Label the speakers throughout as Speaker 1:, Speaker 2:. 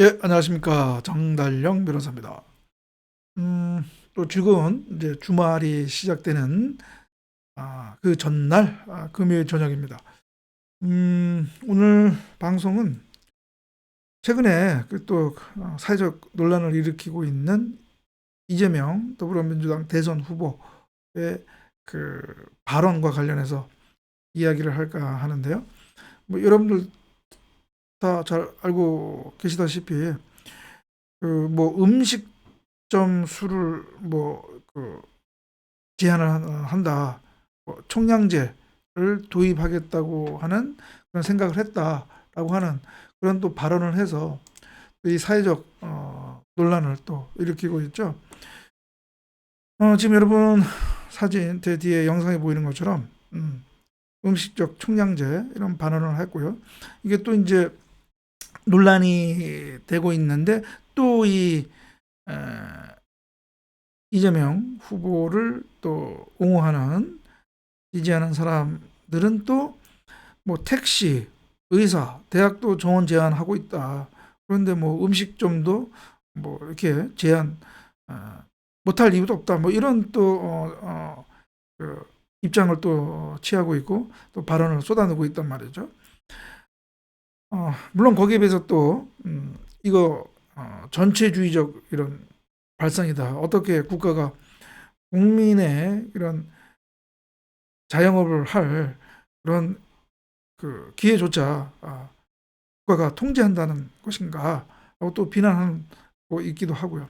Speaker 1: 예, 안녕하십니까. 정달령 변호사입니다. 음, 또 즐거운 이제 주말이 시작되는 아, 그 전날 아, 금요일 저녁입니다. 음, 오늘 방송은 최근에 그또 어, 사회적 논란을 일으키고 있는 이재명 더불어민주당 대선 후보의 그 발언과 관련해서 이야기를 할까 하는데요. 뭐 여러분들 다 잘 알고 계시다시피 그 뭐 음식점 술을 뭐그 제한을 한- 한다 뭐 총량제를 도입하겠다고 하는 그런 생각을 했다라고 하는 그런 또 발언을 해서 이 사회적 어, 논란을 또 일으키고 있죠. 어, 지금 여러분 사진 제 뒤에 영상에 보이는 것처럼 음, 음식적 총량제 이런 발언을 했고요. 이게 또 이제 논란이 되고 있는데 또이 이재명 후보를 또 옹호하는 지지하는 사람들은 또 뭐 택시, 의사, 대학도 정원 제한하고 있다. 그런데 뭐 음식점도 뭐 이렇게 제한 어, 못할 이유도 없다. 뭐 이런 또 어, 어, 그 입장을 또 취하고 있고 또 발언을 쏟아내고 있단 말이죠. 어, 물론 거기에 비해서 또 음, 이거 어, 전체주의적 이런 발상이다. 어떻게 국가가 국민의 이런 자영업을 할 그런 그 기회조차 아, 국가가 통제한다는 것인가 하고 또 비난하고 있기도 하고요.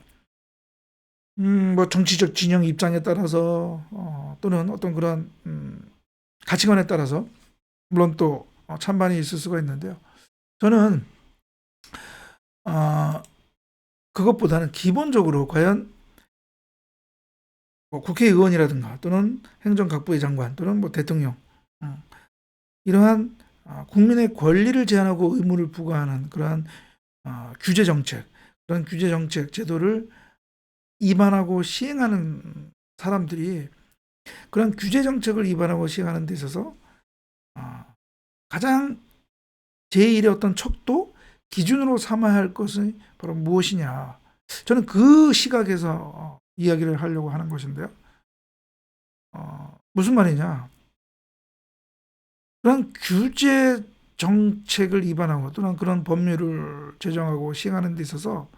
Speaker 1: 음, 뭐 정치적 진영 입장에 따라서 어, 또는 어떤 그런 음, 가치관에 따라서 물론 또 어, 찬반이 있을 수가 있는데요. 저는 아 그것보다는 기본적으로 과연 뭐 국회의원이라든가 또는 행정각부의 장관 또는 뭐 대통령 음, 이러한 아, 국민의 권리를 제한하고 의무를 부과하는 그러한 아, 규제 정책 그런 규제 정책 제도를 위반하고 시행하는 사람들이 그런 규제 정책을 위반하고 시행하는 데 있어서 아, 가장 제1의 어떤 척도 기준으로 삼아야 할 것은 바로 무엇이냐. 저는 그 시각에서 어, 이야기를 하려고 하는 것인데요. 어, 무슨 말이냐. 그런 규제 정책을 위반하고 또는 그런 법률을 제정하고 시행하는 데 있어서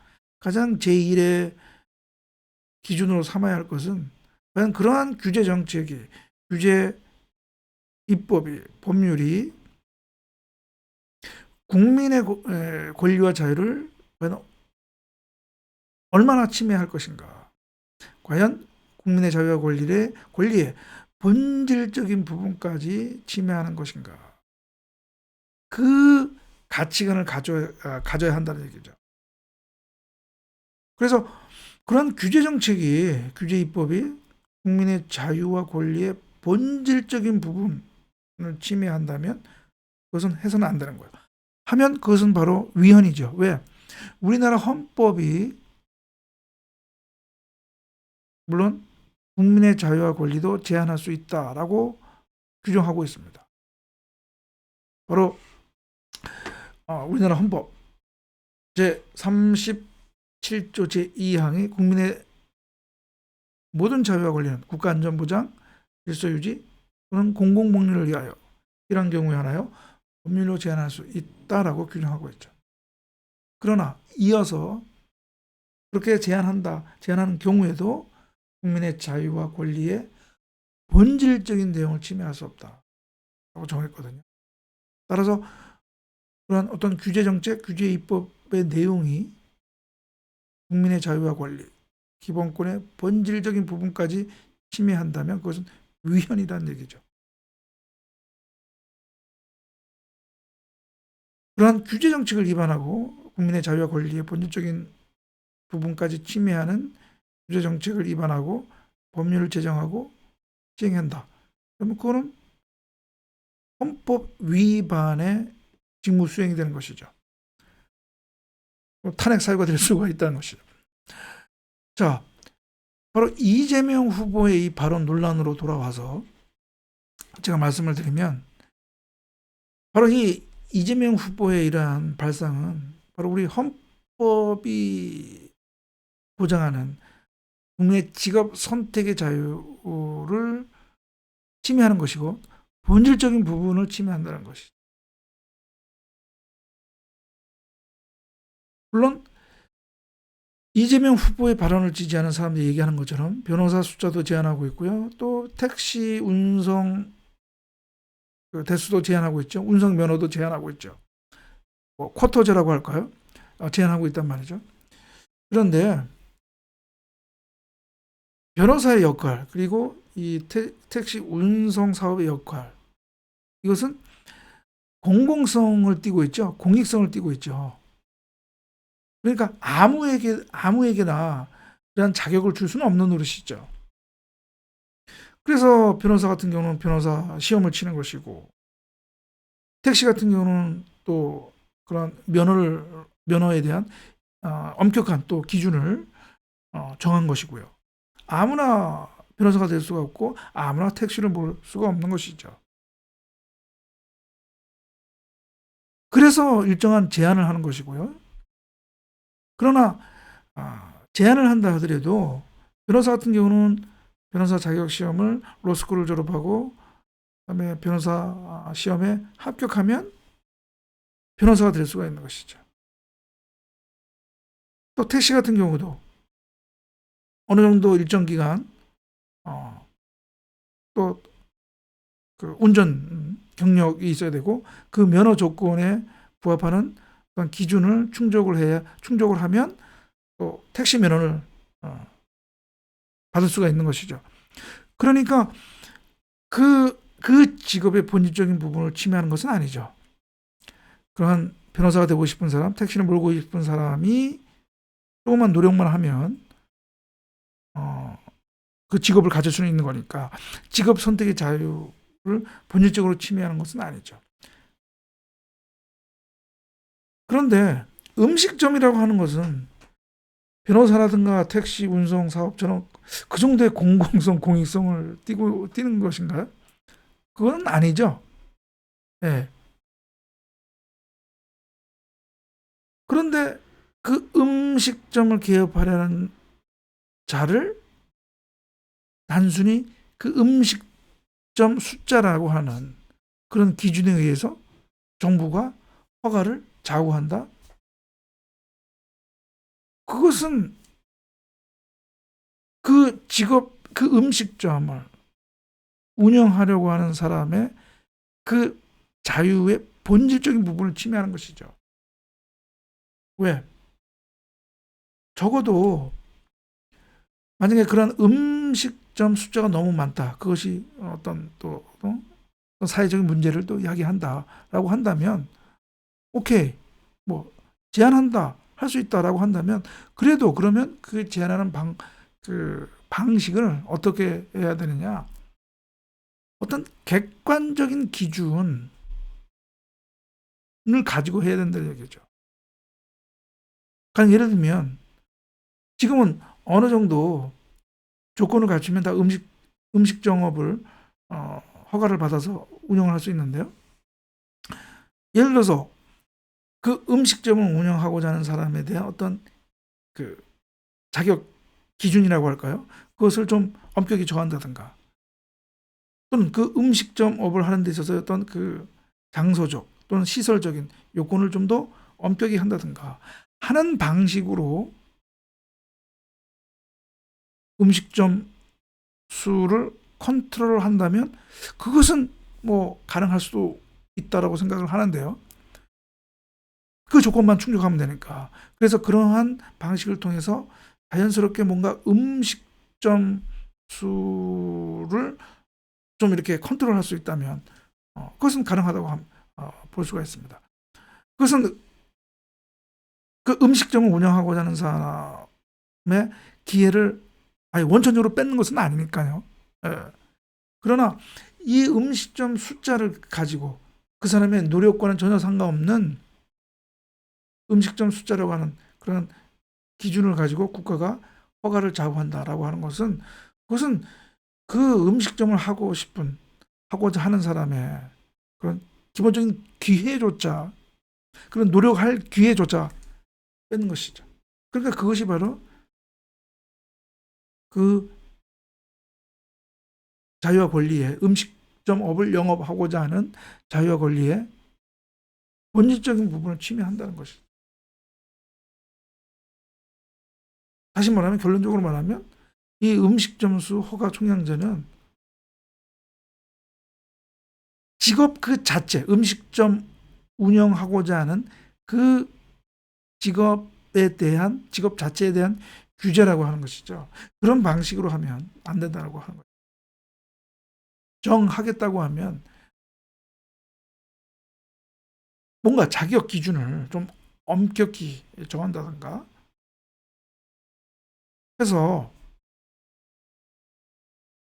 Speaker 1: 가장 제1의 기준으로 삼아야 할 것은 그러한 규제 정책이 규제 입법이 법률이 국민의 권리와 자유를 얼마나 침해할 것인가? 과연 국민의 자유와 권리의 권리의 본질적인 부분까지 침해하는 것인가? 그 가치관을 가져 아, 가져야 한다는 얘기죠. 그래서 그런 규제 정책이 규제 입법이 국민의 자유와 권리의 본질적인 부분을 침해한다면 그것은 해서는 안 되는 거예요. 하면 그것은 바로 위헌이죠. 왜? 우리나라 헌법이 물론 국민의 자유와 권리도 제한할 수 있다라고 규정하고 있습니다. 바로 어, 우리나라 헌법 제 37조 제 2항이 국민의 모든 자유와 권리는 국가 안전보장, 질서 유지 또는 공공복리를 위하여 이러한 경우에 하나요 법률로 제한할 수 있다라고 규정하고 있죠. 그러나 이어서 그렇게 제한한다, 제한하는 경우에도 국민의 자유와 권리의 본질적인 내용을 침해할 수 없다라고 정했거든요. 따라서 그런 어떤 규제 정책, 규제 입법의 내용이 국민의 자유와 권리, 기본권의 본질적인 부분까지 침해한다면 그것은 위헌이라는 얘기죠. 그러한 규제 정책을 위반하고 국민의 자유와 권리의 본질적인 부분까지 침해하는 규제 정책을 위반하고 법률을 제정하고 시행한다. 그러면 그거는 헌법 위반의 직무 수행이 되는 것이죠. 탄핵 사유가 될 수가 있다는 것이죠. 자, 바로 이재명 후보의 이 발언 논란으로 돌아와서 제가 말씀을 드리면 바로 이 이재명 후보의 이러한 발상은 바로 우리 헌법 헌법이 보장하는 국내 직업 선택의 자유를 침해하는 것이고 본질적인 부분을 침해한다는 것이죠. 물론 이재명 후보의 발언을 지지하는 사람들이 얘기하는 것처럼 변호사 숫자도 제한하고 있고요. 또 택시 운송 그 대수도 제한하고 있죠. 운송 면허도 제한하고 있죠. 뭐 쿼터제라고 할까요? 어, 제한하고 있단 말이죠. 그런데 변호사의 역할 그리고 이 태- 택시 운송 사업의 역할 이것은 공공성을 띠고 있죠. 공익성을 띠고 있죠. 그러니까 아무에게 아무에게나 이런 자격을 줄 수는 없는 노릇이죠. 그래서 변호사 같은 경우는 변호사 시험을 치는 것이고 택시 같은 경우는 또 그런 면허를 면허에 대한 어, 엄격한 또 기준을 어, 정한 것이고요. 아무나 변호사가 될 수가 없고 아무나 택시를 몰 수가 없는 것이죠. 그래서 일정한 제한을 하는 것이고요. 그러나 아, 제한을 한다 하더라도 변호사 같은 경우는 변호사 자격 시험을 로스쿨을 졸업하고 그다음에 변호사 시험에 합격하면 변호사가 될 수가 있는 것이죠. 또 택시 같은 경우도 어느 정도 일정 기간 어, 또 그 운전 경력이 있어야 되고 그 면허 조건에 부합하는 기준을 충족을 해야 충족을 하면 또 택시 면허를 어, 받을 수가 있는 것이죠. 그러니까 그, 그 직업의 본질적인 부분을 침해하는 것은 아니죠. 그러한 변호사가 되고 싶은 사람, 택시를 몰고 싶은 사람이 조금만 노력만 하면 어, 그 직업을 가질 수는 있는 거니까 직업 선택의 자유를 본질적으로 침해하는 것은 아니죠. 그런데 음식점이라고 하는 것은 변호사라든가 택시 운송 사업처럼 그 정도의 공공성, 공익성을 띠고 띠는 것인가요? 그건 아니죠. 예. 그런데 그 음식점을 개업하려는 자를 단순히 그 음식점 숫자라고 하는 그런 기준에 의해서 정부가 허가를 자구한다? 그것은 그 직업, 그 음식점을 운영하려고 하는 사람의 그 자유의 본질적인 부분을 침해하는 것이죠. 왜? 적어도 만약에 그런 음식점 숫자가 너무 많다. 그것이 어떤 또 어? 사회적인 문제를 또 야기한다라고 한다면 오케이 뭐 제한한다 할 수 있다라고 한다면 그래도 그러면 그 제한하는 방 그 방식을 어떻게 해야 되느냐 어떤 객관적인 기준을 가지고 해야 된다는 얘기죠. 그러니까 예를 들면 지금은 어느 정도 조건을 갖추면 다 음식 음식점업을 어, 허가를 받아서 운영을 할 수 있는데요. 예를 들어서 그 음식점을 운영하고자 하는 사람에 대한 어떤 그 자격 기준이라고 할까요? 그것을 좀 엄격히 정한다든가 또는 그 음식점 업을 하는 데 있어서 어떤 그 장소적 또는 시설적인 요건을 좀 더 엄격히 한다든가 하는 방식으로 음식점 수를 컨트롤 한다면 그것은 뭐 가능할 수도 있다라고 생각을 하는데요. 그 조건만 충족하면 되니까. 그래서 그러한 방식을 통해서 자연스럽게 뭔가 음식 점 수를 좀 이렇게 컨트롤 할 수 있다면 어, 그것은 가능하다고 함, 어, 볼 수가 있습니다. 그것은 그 음식점을 운영하고자 하는 사람의 기회를 아니 원천적으로 뺏는 것은 아니니까요. 예. 그러나 이 음식점 숫자를 가지고 그 사람의 노력과는 전혀 상관없는 음식점 숫자라고 하는 그런 기준을 가지고 국가가 허가를 자구한다라고 하는 것은 그것은 그 음식점을 하고 싶은 하고자 하는 사람의 그런 기본적인 기회조차 그런 노력할 기회조차 뺏는 것이죠. 그러니까 그것이 바로 그 자유와 권리의 음식점업을 영업하고자 하는 자유와 권리의 본질적인 부분을 침해한다는 것이죠. 다시 말하면 결론적으로 말하면 이 음식 점수 허가 총량제는 직업 그 자체 음식점 운영하고자 하는 그 직업에 대한 직업 자체에 대한 규제라고 하는 것이죠. 그런 방식으로 하면 안 된다고 하는 거죠. 정하겠다고 하면 뭔가 자격 기준을 좀 엄격히 정한다든가 해서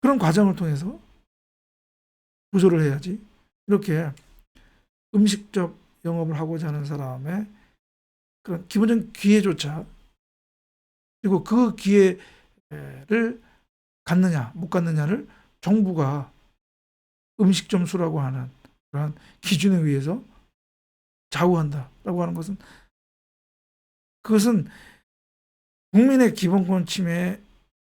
Speaker 1: 그런 과정을 통해서 조절을 해야지. 이렇게 음식점 영업을 하고자 하는 사람의 그런 기본적인 기회조차 그리고 그 기회를 갖느냐 못 갖느냐를 정부가 음식점 수라고 하는 그런 기준에 의해서 좌우한다라고 하는 것은 그것은 국민의 기본권 침해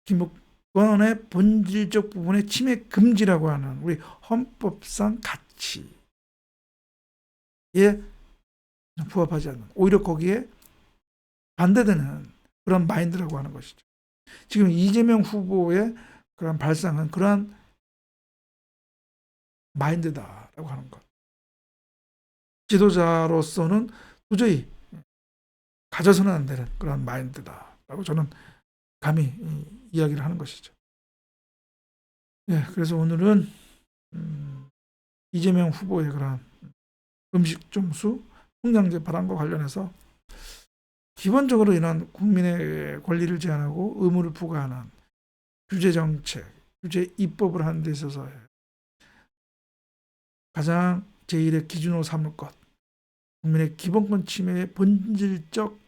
Speaker 1: 기본권의 본질적 부분의 침해 금지라고 하는 우리 헌법상 가치에 부합하지 않는 오히려 거기에 반대되는 그런 마인드라고 하는 것이죠. 지금 이재명 후보의 그런 발상은 그러한 마인드다라고 하는 것. 지도자로서는 도저히 가져서는 안 되는 그런 마인드다 라고 저는 감히 이- 이야기를 하는 것이죠. 예, 그래서 오늘은 음, 이재명 후보의 그런 음식 점수 통장제 발언과 관련해서 기본적으로 이런 국민의 권리를 제한하고 의무를 부과하는 규제 정책, 규제 입법을 하는 데 있어서 가장 제1의 기준으로 삼을 것, 국민의 기본권 침해의 본질적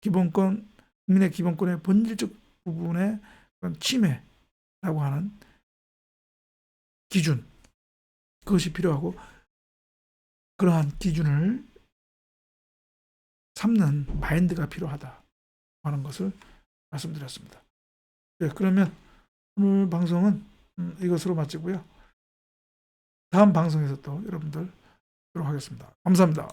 Speaker 1: 기본권, 국민의 기본권의 본질적 부분의 침해라고 하는 기준, 그것이 필요하고 그러한 기준을 삼는 마인드가 필요하다 하는 것을 말씀드렸습니다. 네, 그러면 오늘 방송은 음, 이것으로 마치고요. 다음 방송에서 또 여러분들 뵙도록 하겠습니다. 감사합니다.